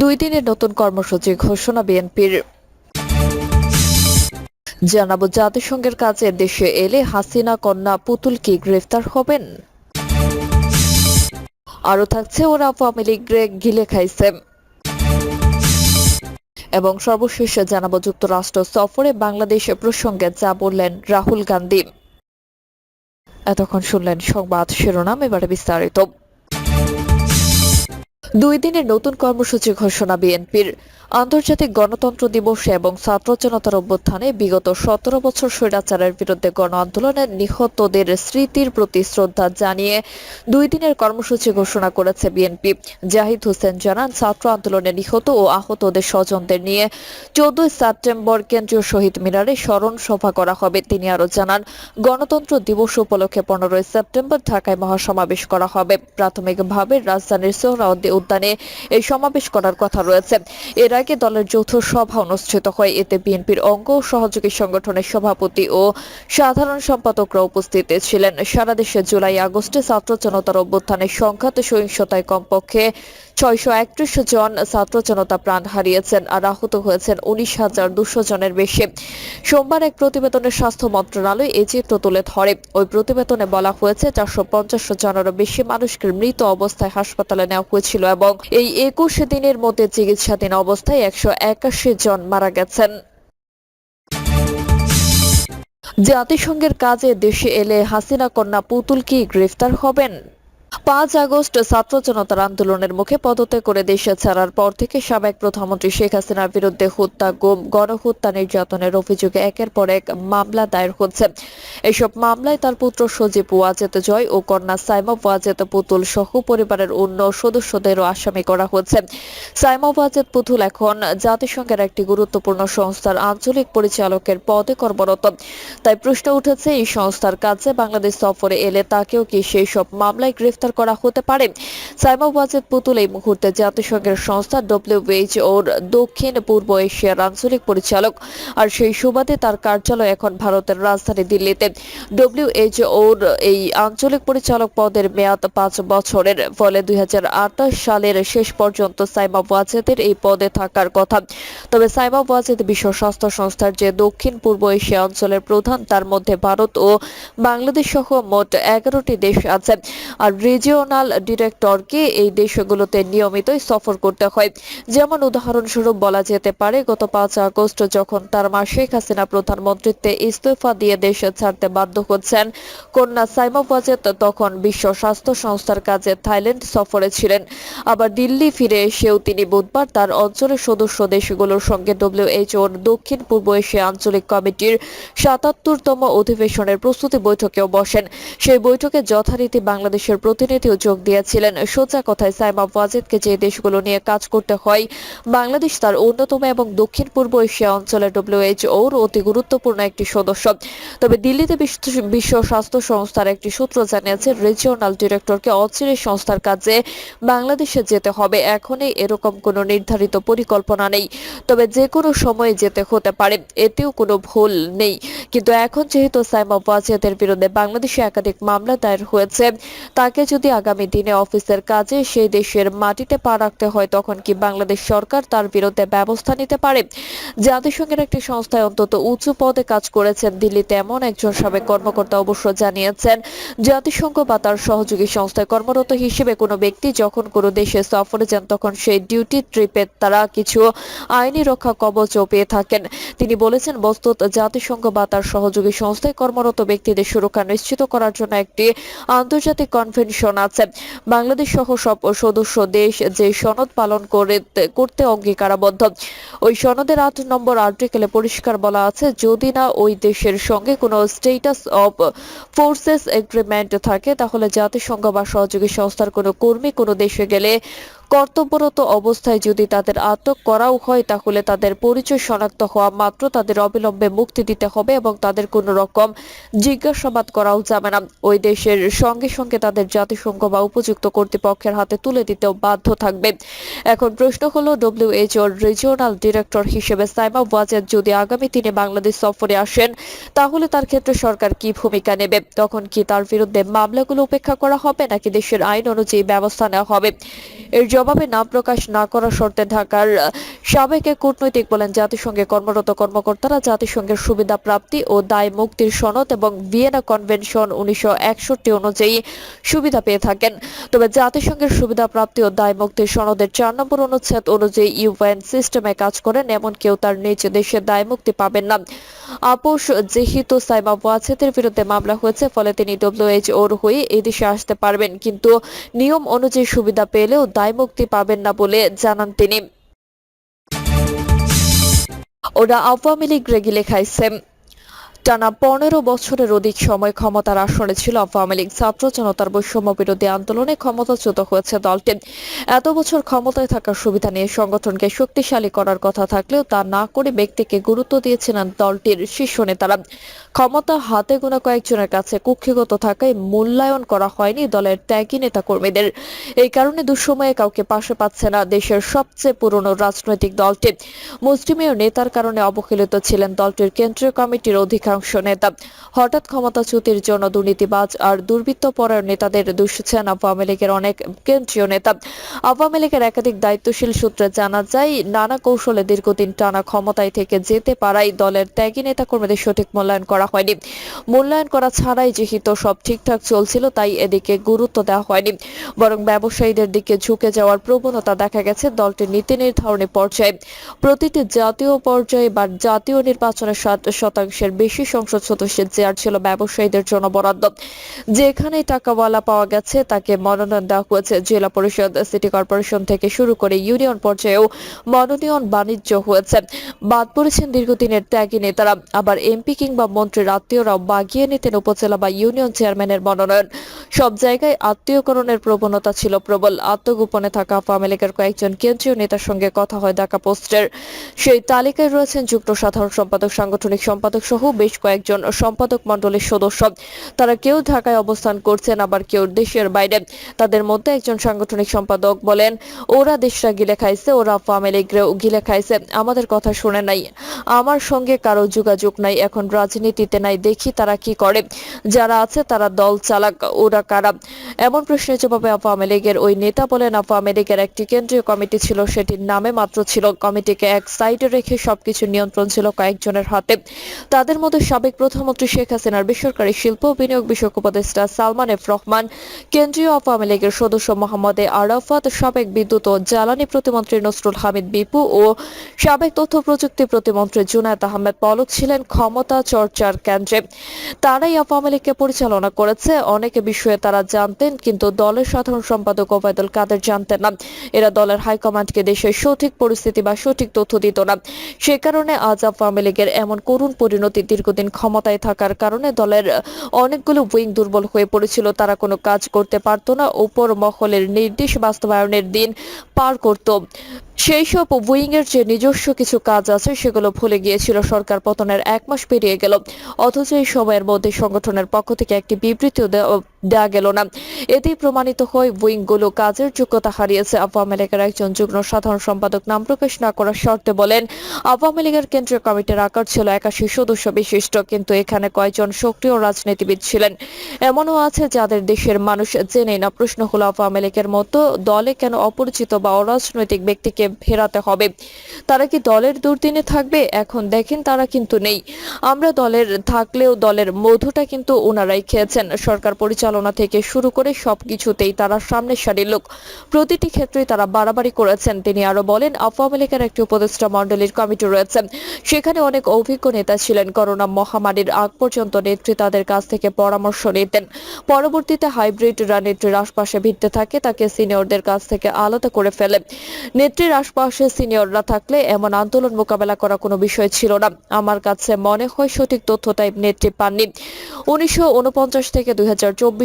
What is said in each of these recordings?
দুই দিনের নতুন কর্মসূচি ঘোষণা বিএনপির। জানাব, জাতিসংঘের কাছে দেশে এলে হাসিনা কন্যা পুতুল কি গ্রেফতার হবেন? আরও থাকছে, ওরা আওয়ামী লীগ গিলে খাইছে। এবং সর্বশেষ জানাব, যুক্তরাষ্ট্র সফরে বাংলাদেশ প্রসঙ্গে যা বললেন রাহুল গান্ধী। এতক্ষণ শুনলেন সংবাদ শিরোনাম, এবারে বিস্তারিত। দুই দিনের নতুন কর্মসূচি ঘোষণা বিএনপির। আন্তর্জাতিক গণতন্ত্র দিবসে এবং ছাত্র জনতার অভ্যুত্থানে বিগত সতেরো বছর স্বৈরাচারের বিরুদ্ধে গণ আন্দোলনের নিহতদের স্মৃতির প্রতি শ্রদ্ধা জানিয়ে দুই দিনের কর্মসূচি ঘোষণা করেছে বিএনপি। জাহিদ হোসেন জানান, ছাত্র আন্দোলনে নিহত ও আহতদের স্বজনদের নিয়ে চোদ্দই সেপ্টেম্বর কেন্দ্রীয় শহীদ মিনারে স্মরণ সভা করা হবে। তিনি আরও জানান, গণতন্ত্র দিবস উপলক্ষে পনেরোই সেপ্টেম্বর ঢাকায় মহাসমাবেশ করা হবে। প্রাথমিকভাবে রাজধানীর সোহরাওয়ার্দী উদ্যানে এই সমাবেশ করার কথা রয়েছে। এর আগে দলের যৌথ সভা অনুষ্ঠিত হয়। এতে বিএনপির অঙ্গ সহযোগী সংগঠনের সভাপতি ও সাধারণ সম্পাদকরা উপস্থিত ছিলেন। সারা দেশে জুলাই, আগস্টে ছাত্র জনতার অভ্যুত্থানের সংঘাত সহিংসতায় কমপক্ষে ছয়শো একত্রিশ জন ছাত্র জনতা প্রাণ হারিয়েছেন আর আহত হয়েছেন উনিশ হাজার দুশো জনের বেশি। সোমবার এক প্রতিবেদনে স্বাস্থ্য মন্ত্রণালয় এই চিত্র তুলে ধরে। ওই প্রতিবেদনে বলা হয়েছে, চারশো পঞ্চাশ জনেরও বেশি মানুষকে মৃত অবস্থায় হাসপাতালে নেওয়া হয়েছিল এবং এই একুশ দিনের মধ্যে চিকিৎসাধীন অবস্থায় একশো একাশি জন মারা গেছেন। জাতিসংঘের কাজে দেশে এলে হাসিনা কন্যা পুতুল কি গ্রেফতার হবেন। পাঁচ আগস্ট ছাত্র জনতার আন্দোলনের মুখে পদত্যাগ করে দেশে ছাড়ার পর থেকে সাবেক প্রধানমন্ত্রী শেখ হাসিনার বিরুদ্ধে হত্যা, গুম, গণহত্যা নির্যাতনের অভিযোগে একের পর এক মামলা দায়ের হচ্ছে। এসব মামলায় তার পুত্র সজীব ওয়াজেদ জয় ও কন্যা সাইমা ওয়াজেদ পুতুল সহ পরিবারের অন্য সদস্যদেরও আসামি করা হচ্ছে। সাইমা ওয়াজেদ পুতুল এখন জাতিসংঘের একটি গুরুত্বপূর্ণ সংস্থার আঞ্চলিক পরিচালকের পদে কর্মরত। তাই প্রশ্ন উঠেছে, এই সংস্থার কাছে বাংলাদেশ সফরে এলে তাকেও কি সেই সব মামলায় গ্রেফতার করা হতে পারে। সাইমা ওয়াজেদ পুতুল এই মুহূর্তে জাতিসংঘের সংস্থা ডব্লিউএইচওর দক্ষিণ পূর্ব এশিয়ার আঞ্চলিক পরিচালক। আর সেই সুবাদে তার কার্যালয় এখন ভারতের রাজধানী দিল্লিতে। ডব্লিউএইচওর এই আঞ্চলিক পরিচালক পদের মেয়াদ পাঁচ বছরের। ফলে দুই সালের শেষ পর্যন্ত সাইমা ওয়াজেদের এই পদে থাকার কথা। তবে সাইমা ওয়াজেদ বিশ্ব স্বাস্থ্য সংস্থার যে দক্ষিণ পূর্ব এশিয়া অঞ্চলের প্রধান, তার মধ্যে ভারত ও বাংলাদেশ সহ মোট এগারোটি দেশ আছে। আর রিজিওনাল ডিরেক্টরকে এই দেশগুলোতে নিয়মিতই সফর করতে হয়। যেমন উদাহরণস্বরূপ বলা যেতে পারে, গত পাঁচ আগস্ট যখন তার মা শেখ হাসিনা প্রধানমন্ত্রীত্বে ইস্তফা দিয়ে দেশ ছাড়তে বাধ্য হচ্ছেন, কন্যা সাইমা তখন বিশ্ব স্বাস্থ্য সংস্থার কাজে থাইল্যান্ড সফরে ছিলেন। আবার দিল্লি ফিরে এসেও তিনি বুধবার তার অঞ্চলের সদস্য দেশগুলোর সঙ্গে ডব্লিউএইচওর দক্ষিণ পূর্ব এশিয়া আঞ্চলিক কমিটির সাতাত্তরতম অধিবেশনের প্রস্তুতি বৈঠকেও বসেন। সেই বৈঠকে যথারীতি বাংলাদেশের প্রতিনিধিও যোগ দিয়েছিলেন। সোজা কথায় সাইমা ওয়াজেদকে যে দেশগুলো নিয়ে কাজ করতে হয়, বাংলাদেশ তার অন্যতম এবং দক্ষিণ পূর্ব এশিয়া অঞ্চলে ডব্লিউএইচওর অতি গুরুত্বপূর্ণ একটি সদস্য। তবে দিল্লিতে বিশ্ব স্বাস্থ্য সংস্থার একটি সূত্র জানিয়েছে, রিজিওনাল ডিরেক্টরকে অচিরে সংস্থার কাজে বাংলাদেশে যেতে হবে। এখনই এরকম কোনো নির্ধারিত পরিকল্পনা নেই। তবে যে কোনো সময়ে যেতে হতে পারে, এতেও কোনো ভুল নেই। কিন্তু এখন যেহেতু সাইমা ওয়াজেদের বিরুদ্ধে বাংলাদেশে একাধিক মামলা দায়ের হয়েছে, তাকে যদি আগামী দিনে অফিসের কাজে সেই দেশের মাটিতে পা রাখতে হয়, তখন কি বাংলাদেশ সরকার তার বিরুদ্ধে ব্যবস্থা নিতে পারে? জাতিসংঘের একটি সংস্থায় অন্তত উঁচু পদে কাজ করেছেন দিল্লিতে এমন একজন সাবেক কর্মকর্তা অবশ্য জানিয়েছেন, জাতিসংঘ বা তার সহযোগী সংস্থায় কর্মরত হিসেবে কোনো ব্যক্তি যখন কোনো দেশে সফরে যান, তখন সেই ডিউটি ট্রিপে তারা কিছু আইনি রক্ষা কবচও পেয়ে থাকেন। তিনি বলেছেন বস্তুত জাতিসংঘ বা তার সহযোগী সংস্থায় কর্মরত ব্যক্তিদের সুরক্ষা নিশ্চিত করার জন্য একটি আন্তর্জাতিক কনভেনশন আছে। বাংলাদেশ সহ সব সদস্য দেশ যে সনদ পালন করে, করতে অঙ্গীকারাবদ্ধ। ওই সনদের আট নম্বর আর্টিকেলে পরিষ্কার বলা আছে, যদি না ওই দেশের সঙ্গে কোনো স্টেটাস অফ ফোর্সেস এগ্রিমেন্ট থাকে, তাহলে জাতিসংঘ বা সহযোগী সংস্থার কোনো কর্মী কোনো দেশে গেলে কর্তব্যরত অবস্থায় যদি তাদের আটক করাও হয়, তাহলে তাদের পরিচয় শনাক্ত হওয়া মাত্র তাদের অবিলম্বে মুক্তি দিতে হবে এবং তাদের কোনো রকম জিজ্ঞাসাবাদ করাও যাবে না। ওই দেশের সঙ্গে সঙ্গে তাদের জাতিসংঘ বা উপযুক্ত কর্তৃপক্ষের হাতে তুলে দিতেও বাধ্য থাকবে। এখন প্রশ্ন হলো ডব্লিউএইচওর রিজিওনাল ডিরেক্টর হিসেবে সাইমা ওয়াজেদ যদি আগামী দিনে বাংলাদেশ সফরে আসেন, তাহলে তার ক্ষেত্রে সরকার কি ভূমিকা নেবে? তখন কি তার বিরুদ্ধে মামলাগুলো উপেক্ষা করা হবে নাকি দেশের আইন অনুযায়ী ব্যবস্থা নেওয়া হবে? এর জবাব নাম প্রকাশ না করার শর্তে ঢাকার সাবেক কূটনৈতিক বলেন জাতিসংঘে কর্মরত কর্মকর্তারা জাতিসংঘের সুবিধা প্রাপ্তি ও দায় মুক্তির সনদ এবং ভিয়েনা কনভেনশন উনিশশো একষট্টি অনুযায়ী সুবিধা পেয়ে থাকেন। তবে জাতিসংঘের সুবিধা প্রাপ্তি ও দায় মুক্তির সনদের চার নম্বর অনুচ্ছেদ অনুযায়ী ইউএন সিস্টেমে কাজ করেন, এমন কেউ তার নিজ দেশে দায় মুক্তি পাবেন না। আপোষ যেহেতু সাইমা ওয়াছেতের বিরুদ্ধে মামলা হয়েছে, ফলে তিনি ডব্লিউএইচওর হয়ে এদেশে দেশে আসতে পারবেন। কিন্তু নিয়ম অনুযায়ী সুবিধা পেলেও দায় মুক্তি পাবেন না বলে জানান তিনি। ওরা আওয়ামী লীগ রেগিলে খাইছে টানা পনেরো বছরের অধিক সময় ক্ষমতার আসনে ছিল আওয়ামী লীগ। ছাত্র জনতার বৈষম্য বিরোধী আন্দোলনে ক্ষমতাচ্যুত হয়েছে দলটি। এত বছর ক্ষমতায় থাকার সুবিধা নিয়ে সংগঠনকে শক্তিশালী করার কথা থাকলেও তা না করে ব্যক্তিকে গুরুত্ব দিয়েছিলেন দলটির শীর্ষ নেতারা। ক্ষমতা হাতে গোনা কয়েকজনের কাছে কুক্ষিগত থাকায় মূল্যায়ন করা হয়নি দলের ত্যাগী নেতা কর্মীদের এই কারণে দুঃসময়ে কাউকে পাশে পাচ্ছে না দেশের সবচেয়ে পুরনো রাজনৈতিক দলটি। মুসলিমের নেতার কারণে অবহেলিত ছিলেন দলটির কেন্দ্রীয় কমিটির অধিকাংশ নেতা। হঠাৎ ক্ষমতাচ্যুতির জন্য দুর্নীতিবাজ আর দুর্বৃত্তপরায়ণ নেতাদের দুষছেন আওয়ামী লীগের অনেক কেন্দ্রীয় নেতা। আওয়ামী লীগের একাধিক দায়িত্বশীল সূত্রে জানা যায়, নানা কৌশলে দীর্ঘদিন টানা ক্ষমতায় থেকে যেতে পারায় দলের ত্যাগী নেতা কর্মীদের সঠিক মূল্যায়ন করা হয়নি। মূল্যায়ন করা ছাড়াই যেহেতু সব ঠিকঠাক চলছিল, তাই এদিকে গুরুত্ব দেওয়া হয়নি। বরং ব্যবসায়ীদের দিকে ঝুঁকে যাওয়ার প্রবণতা দেখা গেছে দলটির নীতি নির্ধারণী পর্যায়ে। প্রতিটি জাতীয় পর্যায়ে বা জাতীয় নির্বাচনে ষাট শতাংশের বেশি সংসদ সদস্যের চেয়ার ছিল ব্যবসায়ীদের জন্য বরাদ্দ। যেখানে টাকাওয়ালা পাওয়া গেছে, তাকে মনোনয়ন দেওয়া হয়েছে। জেলা পরিষদ, সিটি কর্পোরেশন থেকে শুরু করে ইউনিয়ন পর্যায়েও মনোনয়ন বাণিজ্য হয়েছে। বাদ পড়েছেন দীর্ঘদিনের ত্যাগী নেতারা। আবার এমপি কিংবা মন্ত্রীর আত্মীয়রাও বাগিয়ে নিতেন উপজেলা বা ইউনিয়ন চেয়ারম্যানের মনোনয়ন। সব জায়গায় আত্মীয়করণের প্রবণতা ছিল প্রবল। আত্মগোপনে থাকা আওয়ামী লীগের কয়েকজন কেন্দ্রীয় নেতার সঙ্গে কথা হয় ঢাকা পোস্টের। সেই তালিকায় রয়েছেন যুক্ত সাধারণ সম্পাদক, সাংগঠনিক সম্পাদক সহ বেশ কয়েকজন সম্পাদক মণ্ডলীর সদস্য। তারা কেউ ঢাকায় অবস্থান করছেন, আবার কেউ দেশের বাইরে। তাদের মধ্যে একজন সাংগঠনিক সম্পাদক বলেন, ওরা দেশটা গিলে খাইছে ওরা আওয়ামী লীগরেও গিলে খাইছে আমাদের কথা শুনে নাই। আমার সঙ্গে কারও যোগাযোগ নাই, এখন রাজনীতিতে নাই, দেখি তারা কি করে। যারা আছে তারা দল চালাক, ওরা কারা? এমন প্রশ্নের জবাবে আওয়ামী লীগের ওই নেতা বলেন, আওয়ামী লীগের একটি কেন্দ্রীয় কমিটি ছিল, সেটির নামে মাত্র ছিল। কমিটিকে এক সাইডে রেখে সবকিছু নিয়ন্ত্রণ ছিল কয়েকজনের হাতে। তাদের মধ্যে সাবেক প্রধানমন্ত্রী শেখ হাসিনার বেসরকারি শিল্প বিনিয়োগ বিষয়ক উপদেষ্টা সালমান এফ রহমান, কেন্দ্রীয় আওয়ামী লীগের সদস্য মোহাম্মদ এ আরাফাত, সাবেক বিদ্যুৎ ও জ্বালানি প্রতিমন্ত্রী নসরুল হামিদ বিপু ও সাবেক তথ্য প্রযুক্তি প্রতিমন্ত্রী জুনায়েদ আহমেদ পলক ছিলেন ক্ষমতা চর্চার কেন্দ্রে। তারাই আওয়ামী লীগকে পরিচালনা করেছে, অনেকে বিষয়ে তারা জানতেন, কিন্তু দলের সাধারণ সম্পাদক ওবায়দুল কাদের জানতেন না। এরা দলের হাইকমান্ডকে দেশের সঠিক পরিস্থিতি বা সঠিক তথ্য দিত না। সে কারণে আজ আওয়ামী লীগের এমন করুণ পরিণতি দীর্ঘদিন ক্ষমতায় থাকার কারণে দলের অনেকগুলো উইং দুর্বল হয়ে পড়েছিল। তারা কোনো কাজ করতে পারত না। উপর মহলের নির্দেশ বাস্তবায়নের দিন পার করত। সেই সব উইং এর যে নিজস্ব কিছু কাজ আছে, সেগুলো ভুলে গিয়েছিল সরকার, পতনের এক মাস পেরিয়ে গেল। অথচ এই সময়ের মধ্যে সংগঠনের পক্ষ থেকে একটি বিবৃতিও দেওয়া- গেল না। এতেই প্রমাণিত হয় উইংগুলো কাজের যোগ্যতা হারিয়েছে। আওয়ামী লীগের একজন যুগ্ম সাধারণ সম্পাদক নাম প্রকাশ না করার শর্তে বলেন, আওয়ামী লীগের কেন্দ্রীয় কমিটির আকার ছিল একাশি সদস্য বিশিষ্ট, কিন্তু এখানে কয়েকজন সক্রিয় রাজনীতিবিদ ছিলেন। এমনও আছে যাদের দেশের মানুষ জেনে না। প্রশ্ন হলো, আওয়ামী লীগের মতো দলে কেন অপরিচিত বা অরাজনৈতিক ব্যক্তিকে ফেরাতে হবে। তারা কি দলের দুর্দিনে থাকবে? এখন দেখেন তারা কিন্তু নেই। আমরা দলের থাকলেও দলের মধুটা কিন্তু ওনারাই খেয়েছেন। সরকার পরিচালনা থেকে শুরু করে সবকিছুতেই তারা সামনের সারির লোক। প্রতিটি ক্ষেত্রেই তারা বাড়াবাড়ি করেছেন। তিনি আরও বলেন আওয়ামী লীগের একটি উপদেষ্টা মণ্ডলীর কমিটি রয়েছে। সেখানে অনেক অভিজ্ঞ নেতা ছিলেন। করোনা মহামারীর আগ পর্যন্ত নেত্রী তাদের কাছ থেকে পরামর্শ নিতেন। পরবর্তীতে হাইব্রিডরা নেত্রীর আশপাশে ভিড়তে থাকে। তাকে সিনিয়রদের কাছ থেকে আলাদা করে ফেলে। নেত্রীর আশপাশে সিনিয়ররা থাকলে এমন আন্দোলন মোকাবেলা করা কোনো বিষয় ছিল না। আমার কাছে মনে হয় সঠিক তথ্যটাই নেত্রী পাননি। উনিশশো থেকে দুই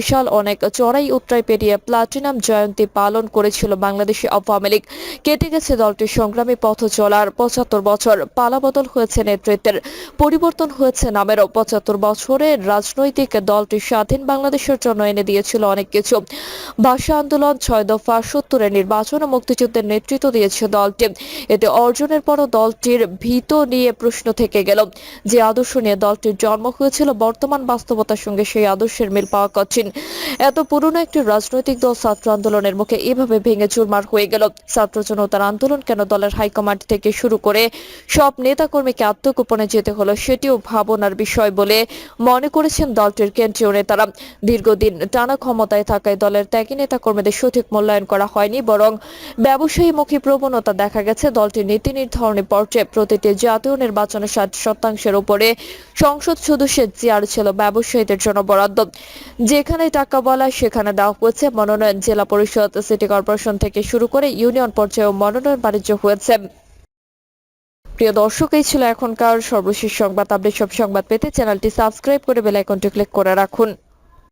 সাল অনেক চড়াই উত্তরাই পেরিয়ে প্লাটিনাম জয়ন্তী পালন করেছিল বাংলাদেশি আওয়ামী লীগ। কেটে গেছে দলটির সংগ্রামী পথ চলার পঁচাত্তর বছর। পালাবদল হয়েছে নেতৃত্বের। পরিবর্তন হয়েছে নামেরও। পঁচাত্তর বছরের রাজনৈতিক দলটি স্বাধীন বাংলাদেশের জন্য এনে দিয়েছিল অনেক কিছু। ভাষা আন্দোলন, ছয় দফা সত্তরের নির্বাচন ও মুক্তিযুদ্ধের নেতৃত্ব দিয়েছে দলটি। এতে অর্জনের পরও দলটির ভীত নিয়ে প্রশ্ন থেকে গেল। যে আদর্শ নিয়ে দলটির জন্ম হয়েছিল, বর্তমান বাস্তবতার সঙ্গে সেই আদর্শের মিল পাওয়া কঠিন। এত পুরনো একটি রাজনৈতিক দল ছাত্র আন্দোলনের মুখে এভাবে ভেঙে চুরমার হয়ে গেল। ছাত্র জনতার আন্দোলন কেন দলের হাইকমান্ড থেকে শুরু করে সব নেতাকর্মীকে আত্মগোপনে যেতে হলো সেটিও ভাবনার বিষয় বলে মনে করেছেন দলটির কেন্দ্রীয় নেতারা। দীর্ঘদিন টানা ক্ষমতায় থাকায় দলের ত্যাগী নেতাকর্মীদের সঠিক মূল্যায়ন করা হয়নি, বরং ব্যবসায়ীমুখী প্রবণতা দেখা গেছে। দলটির নীতি নির্ধারণী পর্যায়ে প্রতিটি জাতীয় নির্বাচনে ষাট শতাংশের উপরে সংসদ সদস্যের চেয়ার ছিল ব্যবসায়ীদের জন্য বরাদ্দ। যেখানে টাকা বলা সেখানে দেওয়া হয়েছে। মনোনয়ন জেলা পরিষদ, সিটি কর্পোরেশন থেকে শুরু করে ইউনিয়ন পর্যায়েও মনোনয়ন বাণিজ্য হয়েছে। প্রিয় দর্শক, এই ছিল এখনকার সর্বশেষ সংবাদ। আপডেট সব সংবাদ পেতে চ্যানেলটি সাবস্ক্রাইব করে বেল আইকনটি ক্লিক করে রাখুন।